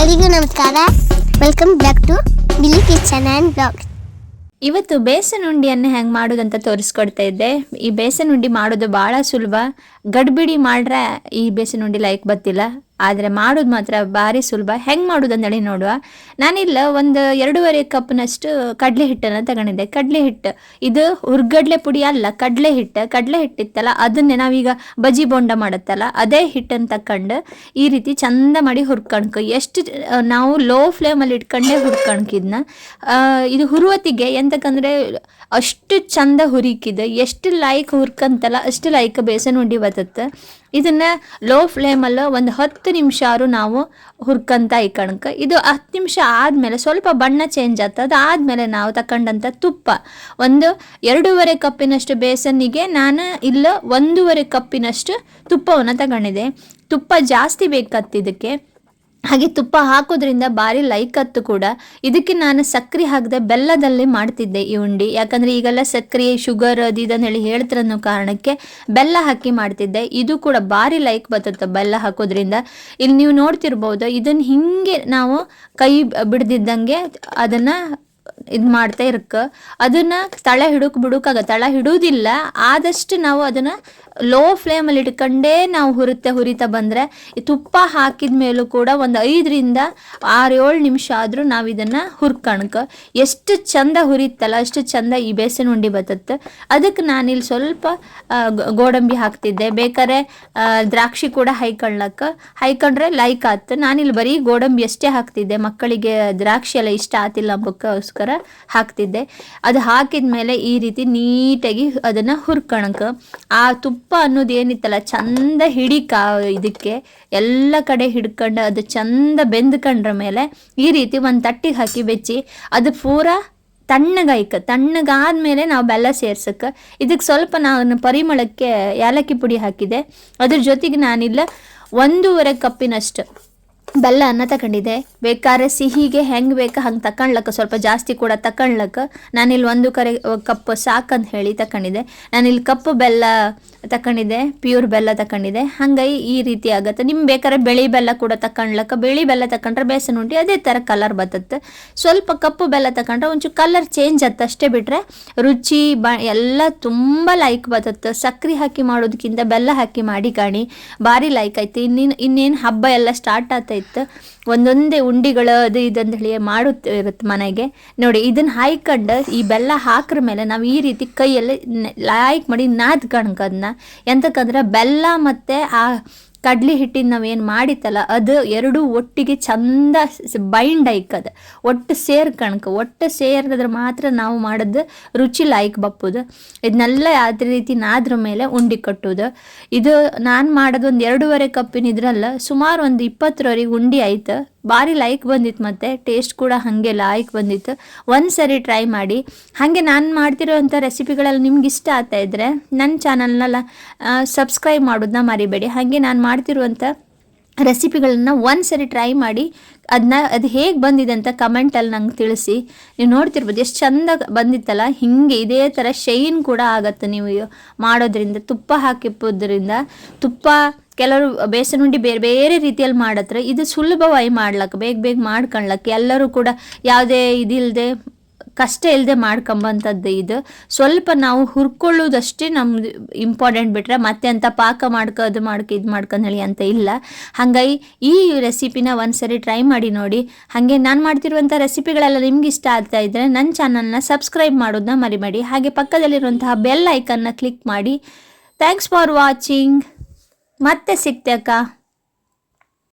ಎಲ್ಲರಿಗೂ ನಮಸ್ಕಾರ. Welcome back to Billi kitchen and blog ಇವತ್ತು ಬೇಸನ್ ಉಂಡಿಯನ್ನು ಹೆಂಗೆ ಮಾಡೋದಂತ ತೋರಿಸ್ಕೊಡ್ತಾ ಇದ್ದೆ. ಈ ಬೇಸನ್ ಉಂಡಿ ಮಾಡೋದು ಭಾಳ ಸುಲಭ. ಗಡ್ಬಿಡಿ ಮಾಡ್ರೆ ಈ ಬೇಸನ್ ಉಂಡಿ ಲೈಕ್ ಬತ್ತಿಲ್ಲ ಆದರೆ ಮಾಡೋದು ಮಾತ್ರ ಭಾರಿ ಸುಲಭ. ಹೆಂಗೆ ಮಾಡೋದು ಅಂದೇಳಿ ನೋಡುವ. ನಾನಿಲ್ಲ, ಒಂದು ಎರಡೂವರೆ ಕಪ್ನಷ್ಟು ಕಡಲೆ ಹಿಟ್ಟನ್ನು ತಗೊಂಡಿದ್ದೆ. ಕಡಲೆ ಹಿಟ್ಟು ಇದು ಹುರ್ಗಡ್ಲೆ ಪುಡಿ ಅಲ್ಲ ಕಡಲೆ ಹಿಟ್ಟು ಕಡಲೆ ಹಿಟ್ಟಿತ್ತಲ್ಲ ಅದನ್ನೇ ನಾವೀಗ ಬಜಿ ಬೋಂಡ ಮಾಡುತ್ತಲ್ಲ, ಅದೇ ಹಿಟ್ಟನ್ನು ತಕೊಂಡು ಈ ರೀತಿ ಚಂದ ಮಾಡಿ ಹುರ್ಕಣ್ಕ. ಎಷ್ಟು, ನಾವು ಲೋ ಫ್ಲೇಮಲ್ಲಿ ಇಟ್ಕೊಂಡೇ ಹುರ್ಕಣ್ಕಿದ್ನ. ಇದು ಹುರುವತ್ತಿಗೆ ಎಂತಕ್ಕಂದ್ರೆ ಅಷ್ಟು ಚಂದ ಹುರಿಕಿದೆ ಎಷ್ಟು ಲೈಕ್ ಹುರ್ಕಂತಲ್ಲ ಅಷ್ಟು ಲೈಕ್ ಬೇಸನ್ ಉಂಡಿ ಬರ್ತತ್ತೆ ಇದನ್ನ ಲೋ ಫ್ಲೇಮಲ್ಲಿ ಒಂದು ಹತ್ತು ನಿಮಿಷ ಆರು ನಾವು ಹುರ್ಕಂತ ಕಣಕ್ಕೆ. ಇದು ಹತ್ತು ನಿಮಿಷ ಆದಮೇಲೆ ಸ್ವಲ್ಪ ಬಣ್ಣ ಚೇಂಜ್ ಆಗ್ತದೆ. ಅದಾದಮೇಲೆ ನಾವು ತಕೊಂಡಂಥ ತುಪ್ಪ. ಒಂದು ಎರಡೂವರೆ ಕಪ್ಪಿನಷ್ಟು ಬೇಸನ್ನಿಗೆ ನಾನು ಇಲ್ಲ ಒಂದೂವರೆ ಕಪ್ಪಿನಷ್ಟು ತುಪ್ಪವನ್ನು ತಗೊಂಡಿದ್ದೆ. ತುಪ್ಪ ಜಾಸ್ತಿ ಬೇಕತ್ತಿದ್ದಕ್ಕೆ ಹಾಗೆ ತುಪ್ಪ ಹಾಕೋದ್ರಿಂದ ಭಾರಿ ಹತ್ತು ಕೂಡ. ಇದಕ್ಕೆ ನಾನು ಸಕ್ಕರೆ ಹಾಕದೆ ಬೆಲ್ಲದಲ್ಲಿ ಮಾಡ್ತಿದ್ದೆ ಈ ಉಂಡಿ. ಯಾಕಂದ್ರೆ ಈಗೆಲ್ಲ ಸಕ್ಕರೆ ಶುಗರ್ ಅದು ಇದನ್ನ ಹೇಳಿ ಕಾರಣಕ್ಕೆ ಬೆಲ್ಲ ಹಾಕಿ ಮಾಡ್ತಿದ್ದೆ. ಇದು ಕೂಡ ಭಾರಿ ಲೈಕ್ ಬರ್ತದೆ ಬೆಲ್ಲ ಹಾಕೋದ್ರಿಂದ. ಇಲ್ಲಿ ನೀವು ನೋಡ್ತಿರ್ಬೋದು, ಇದನ್ನ ಹಿಂಗೆ ನಾವು ಕೈ ಬಿಡ್ದಿದ್ದಂಗೆ ಅದನ್ನ ಇದು ಮಾಡ್ತಾ ಇರಕ್ಕ ಅದನ್ನ ತಳ ಹಿಡುಕ್ ಬಿಡೋಕಾಗ ತಳ ಹಿಡುವುದಿಲ್ಲ ಆದಷ್ಟು ನಾವು ಅದನ್ನ ಲೋ ಫ್ಲೇಮಲ್ಲಿ ಇಟ್ಕೊಂಡೇ ನಾವು ಹುರುತ್ತೆ, ಹುರಿತಾ ಬಂದರೆ. ತುಪ್ಪ ಹಾಕಿದ ಮೇಲೂ ಕೂಡ ಒಂದು ಐದರಿಂದ ಆರು ಏಳು ನಿಮಿಷ ಆದರೂ ನಾವು ಇದನ್ನು ಹುರ್ಕಣ್ಕ. ಎಷ್ಟು ಚಂದ ಹುರಿತಲ್ಲ ಅಷ್ಟು ಚಂದ ಈ ಬೇಸನ್ ಉಂಡಿ ಬತ್ತತ್ತೆ. ಅದಕ್ಕೆ ಇಲ್ಲಿ ಸ್ವಲ್ಪ ಗೋಡಂಬಿ ಹಾಕ್ತಿದ್ದೆ. ಬೇಕಾದ್ರೆ ದ್ರಾಕ್ಷಿ ಕೂಡ ಹೈಕೊಳ್ಳಕ್ಕ ಹೈಕೊಂಡ್ರೆ ಲೈಕ್ ಆತು. ನಾನಿಲ್ಲಿ ಬರೀ ಗೋಡಂಬಿ ಅಷ್ಟೇ ಹಾಕ್ತಿದ್ದೆ. ಮಕ್ಕಳಿಗೆ ದ್ರಾಕ್ಷಿ ಎಲ್ಲ ಇಷ್ಟ ಆತಿಲ್ಲ ಅಂಬಕ್ಕೋಸ್ಕರ. ಹಾಕ್ತಿದ್ದೆ. ಅದು ಹಾಕಿದ ಮೇಲೆ ಈ ರೀತಿ ನೀಟಾಗಿ ಅದನ್ನು ಹುರ್ಕಣಕ. ಆ ತುಪ್ಪ ಅನ್ನೋದು ಏನಿತ್ತಲ್ಲ, ಚಂದ ಹಿಡಿಕ ಇದಕ್ಕೆ ಎಲ್ಲ ಕಡೆ ಹಿಡ್ಕೊಂಡು ಅದು ಚಂದ ಬೆಂದ್ಕೊಂಡ್ರ ಮೇಲೆ ಈ ರೀತಿ ಒಂದು ತಟ್ಟಿಗೆ ಹಾಕಿ ಬೆಚ್ಚಿ, ಅದು ಪೂರಾ ತಣ್ಣಗಾಯ್ಕ. ತಣ್ಣಗಾದ್ಮೇಲೆ ನಾವು ಬೆಲ್ಲ ಸೇರ್ಸಕ್ಕೆ ಇದಕ್ಕೆ ಸ್ವಲ್ಪ ನಾನು ಪರಿಮಳಕ್ಕೆ ಏಲಕ್ಕಿ ಪುಡಿ ಹಾಕಿದೆ ಅದ್ರ ಜೊತೆಗೆ ನಾನಿಲ್ಲ, ಒಂದೂವರೆ ಕಪ್ಪಿನಷ್ಟು ಬೆಲ್ಲನ ತಗೊಂಡಿದ್ದೆ ಬೇಕಾದ್ರೆ ಸಿಹಿಗೆ ಹೆಂಗೆ ಬೇಕು ಹಂಗೆ ತಕೊಂಡ್ಲಕ್ಕ ಸ್ವಲ್ಪ ಜಾಸ್ತಿ ಕೂಡ ತಕೊಂಡ್ಲಕ್ಕ ನಾನಿಲ್ಲಿ ಒಂದು ಕರೆ ಕಪ್ ಸಾಕಂತ ಹೇಳಿ ತಕೊಂಡಿದ್ದೆ ನಾನಿಲ್ಲಿ ಕಪ್ಪು ಬೆಲ್ಲ ತಕೊಂಡಿದ್ದೆ ಪ್ಯೂರ್ ಬೆಲ್ಲ ತಕೊಂಡಿದ್ದೆ ಹಂಗಾಗಿ ಈ ರೀತಿ ಆಗುತ್ತೆ. ನಿಮ್ಗೆ ಬೇಕಾದ್ರೆ ಬೆಳಿ ಬೆಲ್ಲ ಕೂಡ ತಕೊಂಡ್ಲಕ್ಕ ಬಿಳಿ ಬೆಲ್ಲ ತಕೊಂಡ್ರೆ ಬೇಸನ್ ಉಂಡಿ ಅದೇ ಥರ ಕಲರ್ ಬರ್ತತ್ತೆ ಸ್ವಲ್ಪ ಕಪ್ಪು ಬೆಲ್ಲ ತಕೊಂಡ್ರೆ ಒಂಚೂರು ಕಲರ್ ಚೇಂಜ್ ಆಗುತ್ತೆ ಅಷ್ಟೇ ಬಿಟ್ಟರೆ ರುಚಿ, ಬ, ಎಲ್ಲ ತುಂಬ ಲೈಕ್ ಬರ್ತತ್ತೆ ಸಕ್ಕರೆ ಹಾಕಿ ಮಾಡೋದಕ್ಕಿಂತ ಬೆಲ್ಲ ಹಾಕಿ ಮಾಡಿ ಕಾಣಿ. ಭಾರಿ ಲೈಕ್ ಆಯ್ತು. ಇನ್ನೇನು ಇನ್ನೇನು ಹಬ್ಬ ಎಲ್ಲ ಸ್ಟಾರ್ಟ್ ಆಗ್ತಾಯಿತ್ತು ಒಂದೊಂದೇ ಉಂಡಿಗಳು ಅದು ಅಂತ ಹೇಳಿ ಮಾಡುತ್ತಿರುತ್ತೆ ಮನೆಗೆ. ನೋಡಿ, ಇದನ್ನ ಹಾಯ್ಕೊಂಡು ಈ ಬೆಲ್ಲ ಹಾಕ್ರ ಮೇಲೆ ನಾವು ಈ ರೀತಿ ಕೈಯಲ್ಲಿ ಲಾಯ್ಕ್ ಮಾಡಿ ನಾದ್ಕಣ್ಕ ಎಂತಕ್ಕಂದ್ರೆ ಬೆಲ್ಲ ಮತ್ತೆ ಆ ಕಡ್ಲಿ ಹಿಟ್ಟಿನ ಏನು ಮಾಡಿತ್ತಲ್ಲ, ಅದು ಎರಡೂ ಒಟ್ಟಿಗೆ ಚಂದ ಬೈಂಡ್ ಐಕದ ಒಟ್ಟು ಸೇರ್ಕಣ್ಕ ಒಟ್ಟು ಸೇರಿದ್ರೆ ಮಾತ್ರ ನಾವು ಮಾಡೋದು ರುಚಿ ಲಾಯ್ಕ್ ಬಪ್ಪುದು. ಇದನ್ನೆಲ್ಲ ಅದೇ ರೀತಿ ನಾದ್ರ ಮೇಲೆ ಉಂಡಿ ಕಟ್ಟುವುದು ಇದು ನಾನು ಮಾಡೋದು ಒಂದು ಎರಡೂವರೆ ಕಪ್ಪಿನ ಇದ್ರಲ್ಲ, ಸುಮಾರು ಒಂದು ಇಪ್ಪತ್ತರವರೆಗೆ ಉಂಡಿ ಆಯ್ತು. ಭಾರಿ ಲೈಕ್ ಬಂದಿತ್ತು ಮತ್ತು ಟೇಸ್ಟ್ ಕೂಡ ಹಾಗೆ ಲೈಕ್ ಬಂದಿತ್ತು. ಒಂದು ಸರಿ ಟ್ರೈ ಮಾಡಿ. ಹಾಗೆ ನಾನು ಮಾಡ್ತಿರೋವಂಥ ರೆಸಿಪಿಗಳೆಲ್ಲ ನಿಮ್ಗೆ ಇಷ್ಟ ಆಗ್ತಾ ಇದ್ದರೆ ನನ್ನ ಚಾನಲ್ನೆಲ್ಲ ಸಬ್ಸ್ಕ್ರೈಬ್ ಮಾಡೋದನ್ನ ಮರಿಬೇಡಿ. ಹಾಗೆ ನಾನು ಮಾಡ್ತಿರುವಂಥ ರೆಸಿಪಿಗಳನ್ನ ಒಂದು ಸರಿ ಟ್ರೈ ಮಾಡಿ ಅದನ್ನ ಅದು ಹೇಗೆ ಬಂದಿದೆ ಅಂತ ಕಮೆಂಟಲ್ಲಿ ನಂಗೆ ತಿಳಿಸಿ. ನೀವು ನೋಡ್ತಿರ್ಬೋದು, ಎಷ್ಟು ಚಂದ ಬಂದಿತ್ತಲ್ಲ, ಹಿಂಗೆ ಇದೇ ಥರ ಶೈನ್ ಕೂಡ ಆಗತ್ತೆ ನೀವು ಮಾಡೋದ್ರಿಂದ, ತುಪ್ಪ ಹಾಕಿಪ್ಪೋದ್ರಿಂದ. ತುಪ್ಪ ಕೆಲವರು ಬೇಸನ್ ಉಂಡಿ ಬೇರೆ ಬೇರೆ ರೀತಿಯಲ್ಲಿ ಮಾಡತ್ರ, ಇದು ಸುಲಭವಾಗಿ ಮಾಡ್ಲಕ್ಕೆ, ಬೇಗ ಬೇಗ ಮಾಡ್ಕೊಳ್ಲಕ್ಕೆ ಎಲ್ಲರೂ ಕೂಡ ಯಾವುದೇ ಇದಿಲ್ಲದೆ ಕಷ್ಟ ಇಲ್ಲದೆ ಮಾಡ್ಕೊಂಬಂಥದ್ದು ಇದು. ಸ್ವಲ್ಪ ನಾವು ಹುರ್ಕೊಳ್ಳೋದಷ್ಟೇ ನಮ್ದು ಇಂಪಾರ್ಟೆಂಟ್ ಬಿಟ್ರೆ, ಮತ್ತೆ ಅಂತ ಪಾಕ ಮಾಡ್ಕೊ, ಅದು ಮಾಡ್ಕೊ, ಇದು ಮಾಡ್ಕೊಂಡು ಹೇಳಿ ಅಂತ ಇಲ್ಲ. ಹಾಗಾಗಿ ಈ ರೆಸಿಪಿನ ಒಂದ್ಸರಿ ಟ್ರೈ ಮಾಡಿ ನೋಡಿ. ಹಾಗೆ ನಾನು ಮಾಡ್ತಿರುವಂಥ ರೆಸಿಪಿಗಳೆಲ್ಲ ನಿಮ್ಗೆ ಇಷ್ಟ ಆಗ್ತಾ ಇದ್ದರೆ ನನ್ನ ಚಾನಲ್ನ ಸಬ್ಸ್ಕ್ರೈಬ್ ಮಾಡೋದನ್ನ ಮರಿಬೇಡಿ. ಹಾಗೆ ಪಕ್ಕದಲ್ಲಿರುವಂತಹ ಬೆಲ್ ಐಕನ್ನ ಕ್ಲಿಕ್ ಮಾಡಿ. ಥ್ಯಾಂಕ್ಸ್ ಫಾರ್ ವಾಚಿಂಗ್ ಮತ್ತೆ ಸಿಗ್ತೆ ಅಕ್ಕ